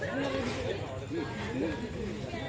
Thank you.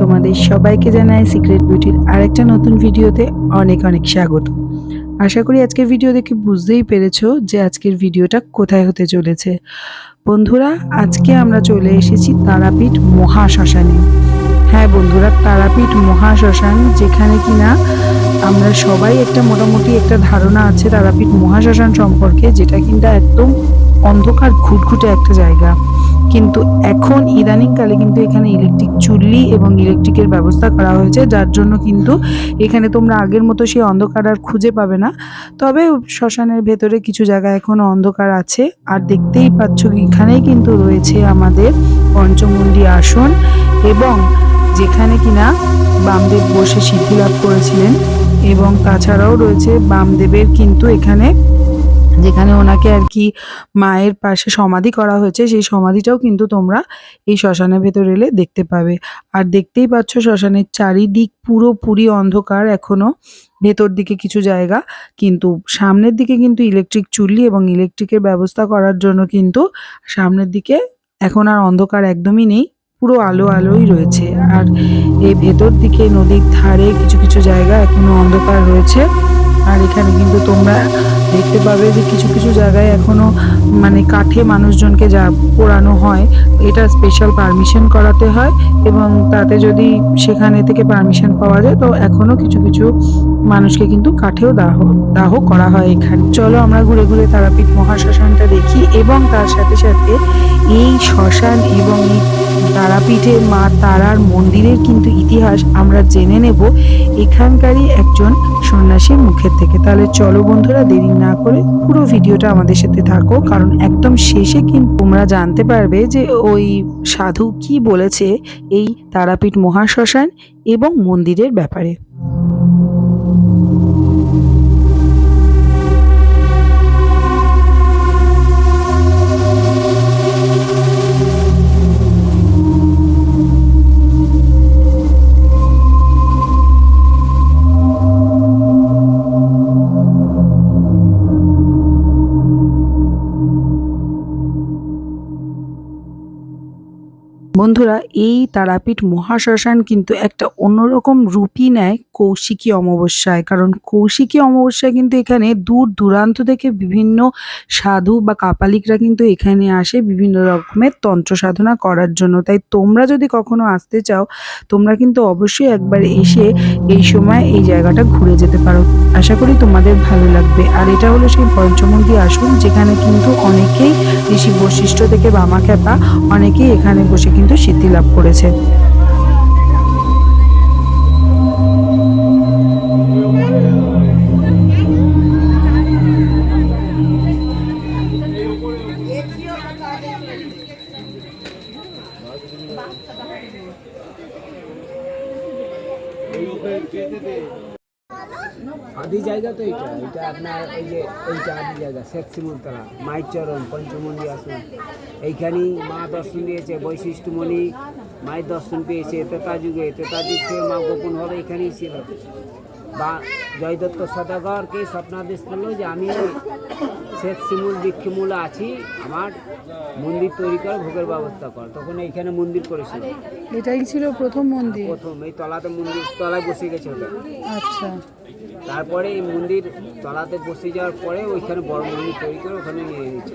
তোমাদের সবাইকে জানাই সিক্রেট বিউটির আরেকটা নতুন ভিডিওতে অনেক অনেক স্বাগত। আশা করি আজকের ভিডিও দেখে বুঝতেই পেরেছ যে আজকের ভিডিওটা কোথায় হতে চলেছে। বন্ধুরা, আজকে আমরা চলে এসেছি তারাপীঠ মহাশ্মশানে। হ্যাঁ বন্ধুরা, তারাপীঠ মহাশ্মশান, যেখানে কিনা আমরা সবাই একটা মোটামুটি একটা ধারণা আছে তারাপীঠ মহাশ্মশান সম্পর্কে, যেটা কিন্তু একদম অন্ধকার ঘুটঘুটে একটা জায়গা। কিন্তু এখন ইদানিংকালে কিন্তু এখানে ইলেকট্রিক চুল্লি এবং ইলেকট্রিকের ব্যবস্থা করা হয়েছে, যার জন্য কিন্তু এখানে তোমরা আগের মতো সেই অন্ধকার আর খুঁজে পাবে না। তবে শ্মশানের ভেতরে কিছু জায়গা এখনও অন্ধকার আছে। আর দেখতেই পাচ্ছ এখানেই কিন্তু রয়েছে আমাদের পঞ্চমুণ্ডী আসন এবং যেখানে কিনা বামদেব বসে সিদ্ধি লাভ করেছিলেন এবং তাছাড়াও রয়েছে বামদেবের কিন্তু এখানে যেখানে ওনাকে আর কি মায়ের পাশে সমাধি করা হয়েছে, সেই সমাধিটাও কিন্তু তোমরা এই শ্মশানের ভেতর এলে দেখতে পাবে। আর দেখতেই পাচ্ছ শ্মশানের চারিদিক পুরোপুরি অন্ধকার এখনও। ভেতর দিকে কিছু জায়গা, কিন্তু সামনের দিকে কিন্তু ইলেকট্রিক চুল্লি এবং ইলেকট্রিকের ব্যবস্থা করার জন্য কিন্তু সামনের দিকে এখন আর অন্ধকার একদমই নেই, পুরো আলো আলোই রয়েছে। আর এই ভেতর দিকে নদীর ধারে কিছু কিছু জায়গা এখনও অন্ধকার রয়েছে। আর এখানে কিন্তু তোমরা দেখতে পাবে যে কিছু কিছু জায়গায় এখনও মানে কাঠে মানুষজনকে যা পোড়ানো হয়, এটা স্পেশাল পারমিশন করাতে হয় এবং তাতে যদি সেখানে থেকে পারমিশন পাওয়া যায়, তো এখনও কিছু কিছু মানুষকে কিন্তু কাঠেও দাহ দাহ করা হয় এখানে। চলো আমরা ঘুরে ঘুরে তারাপীঠ মহাশ্মশানটা দেখি এবং তার সাথে সাথে এই শ্মশান এবং এই তারাপীঠে মা তারার মন্দিরের কিন্তু ইতিহাস আমরা জেনে নেব। এখানকারই একজন সন্ন্যাসীর মুখের থেকে, তাহলে চলো বন্ধুরা দেরি না করে পুরো ভিডিওটা আমাদের সাথে থাকো। কারণ একদম শেষে কিন্তু তোমরা জানতে পারবে যে ওই সাধু কি বলেছে এই তারাপীঠ মহাশ্মশান এবং মন্দিরের ব্যাপারে। বন্ধুরা, এই তারাপীঠ মহাশ্মশান কিন্তু একটা অন্যরকম রূপই নেয় কৌশিকী অমাবস্যায়। কারণ কৌশিকী অমাবস্যায় কিন্তু এখানে দূর দূরান্ত থেকে বিভিন্ন সাধু বা কাপালিকরা কিন্তু এখানে আসে বিভিন্ন রকমের তন্ত্র সাধনা করার জন্য। তাই তোমরা যদি কখনো আসতে চাও, তোমরা কিন্তু অবশ্যই একবার এসে এই সময় এই জায়গাটা ঘুরে যেতে পারো। আশা করি তোমাদের ভালো লাগবে। আর এটা হলো সেই পঞ্চমন্দি আসন, যেখানে কিন্তু অনেকেই ঋষি বৈশিষ্ট্য থেকে বামা বামাখ্যাপা অনেকেই এখানে বসে কিন্তু সিদ্ধি লাভ করেছে আদি জায়গা তো এটা এটা আপনার এই যে, এইটা আদি জায়গা, শেখ শিমুলতলা মাইচরণ পঞ্চমন্ডি আসুন। এইখানেই মা দর্শন দিয়েছে, বৈশিষ্ট্যমণি মায়ের দর্শন পেয়েছে, তেতা যুগে, তেতা যুগ থেকে মা গোপন হবে এখানেই ছিল। বা জয়দত্ত সদাগরকে স্বপ্নাদেশ করল যে আমি শেখ শিমুল দীক্ষিমূলে আছি আমার মন্দির তৈরি কর ভোগের ব্যবস্থা কর। তখন এইখানে মন্দির করেছিল। এটাই ছিল প্রথম মন্দির? প্রথম এই তলাতে মন্দির তলায় বসে গেছে আচ্ছা। তারপরে এই মন্দির তলাতে বসে যাওয়ার পরে ওইখানে বড় মন্দির তৈরি করে ওখানে নিয়ে গেছে।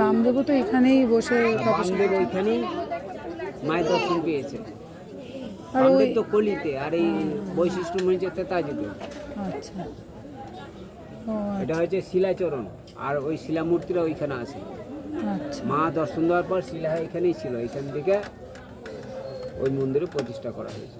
বামদেবও তো এখানেই বসে বামদেব ওইখানেই মায়ের দর্শন পেয়েছে। আমাদের তো কলিতে আর এই বৈশিষ্ট্য মনে তেতাজিতে। আচ্ছা। এটা হচ্ছে শিলাচরণ আর ওই শিলা মূর্তিটা ওইখানে আছে। আচ্ছা। মা দর্শন দেওয়ার পর শিলা এখানেই ছিল এখান থেকে ওই মন্দিরে প্রতিষ্ঠা করা হয়েছে।